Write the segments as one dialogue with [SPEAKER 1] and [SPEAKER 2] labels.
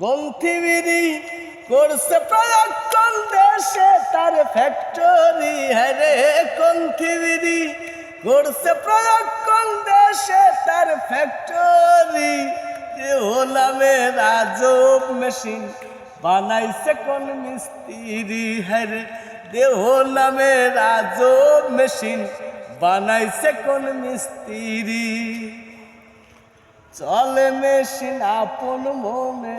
[SPEAKER 1] কন্থিবিরি করছে প্রয়োগ কোন দেশে? তার ফ্যাক্টরি হ্যারে কন্থিবিরি করছে প্রয়োগ কোন দেশে? তার ফ্যাক্টরি কেউ নামে রাজব মেশিন বানাইছে কোন মিস্ত্রি হ্যারে দেহ নামে রাজব মেশিন বানাইছে কোন মিস্ত্রি। চলে মেশিন আপন মনে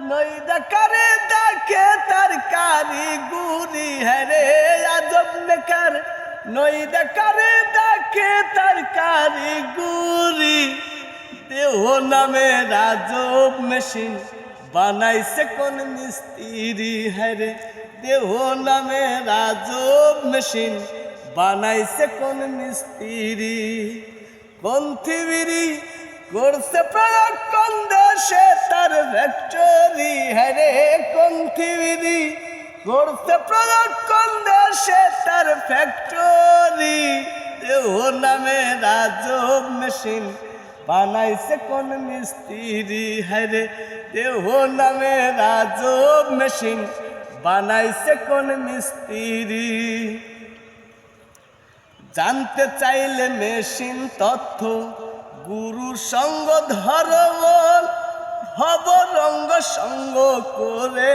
[SPEAKER 1] নই দেখারে দেখে তার কারিগুরি হ্যারে আজব মেকার নই দেখারে দেখে তার কারিগুরি, দেহ নামে রাজব মেশিন বানাইছে কোন মিস্ত্রি হ্যারে দেহ নামে রাজব মেশিন বানাইছে কোন মিস্ত্রি কন্থিবিরি করছে প্রয়োগ কোন দেশে তার ফ্যাক্টরি হ্যারে কন্থিবিরি করছে প্রয়োগ কোন দেশে তার ফ্যাক্টরি দেহ নামে রাজব মেশিন বানাইছে কোন মিস্ত্রি হ্যারে দেহ নামে রাজব মেশিন বানাইছে কোন মিস্ত্রি। জানতে চাইলে মেশিন তথ্য গুরু সঙ্গ ধর্ম ভব রঙ্গ সঙ্গ করে।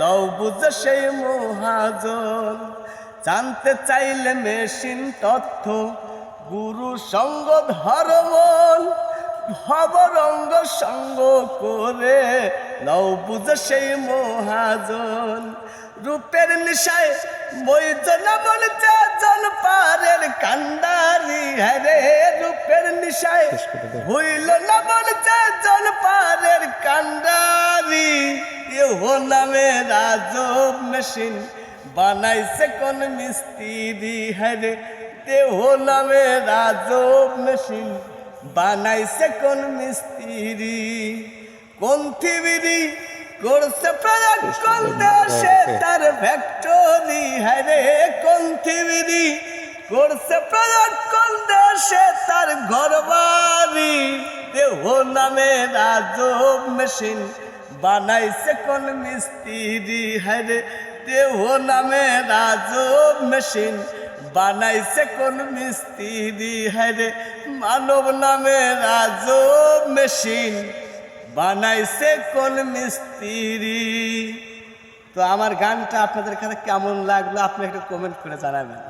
[SPEAKER 1] লও বুঝে সেই মহাজন, জানতে চাইলে মেশিন তথ্য। গুরু সঙ্গ ধর্ম ভব রঙ্গ সঙ্গ করে। লও বুঝে সেই মহাজন, রূপের নিশায় বৈজন বলছে জন পারের কান্ডারি হরে রূপের নিশায় হইল না বলছে জন পারের কান্ডারি। এহ নামে রাজব মেশিন বানাইছে কোন মিস্ত্রি হরে দেহ নামে রাজব মেশিন বানাইছে কোন মিস্ত্রি। কোন থিবিরি করছে প্রয়োগ কোন দেশে তার ফ্যাক্টরি হরে কোন করছে প্রয়োগ কোন দেশে তার ঘর বাড়ি দেহ নামে রাজব মেশিন বানাইছে কোন মিস্ত্রি? হরে দেহ নামে রাজব মেশিন বানাইছে কোন মিস্ত্রি? হরে মানব নামে রাজব মেশিন বানাইছে কোন মিস্ত্রি? তো আমার গানটা আপনাদের কাছে কেমন লাগল? আপনি একটু কমেন্ট করে জানাবেন।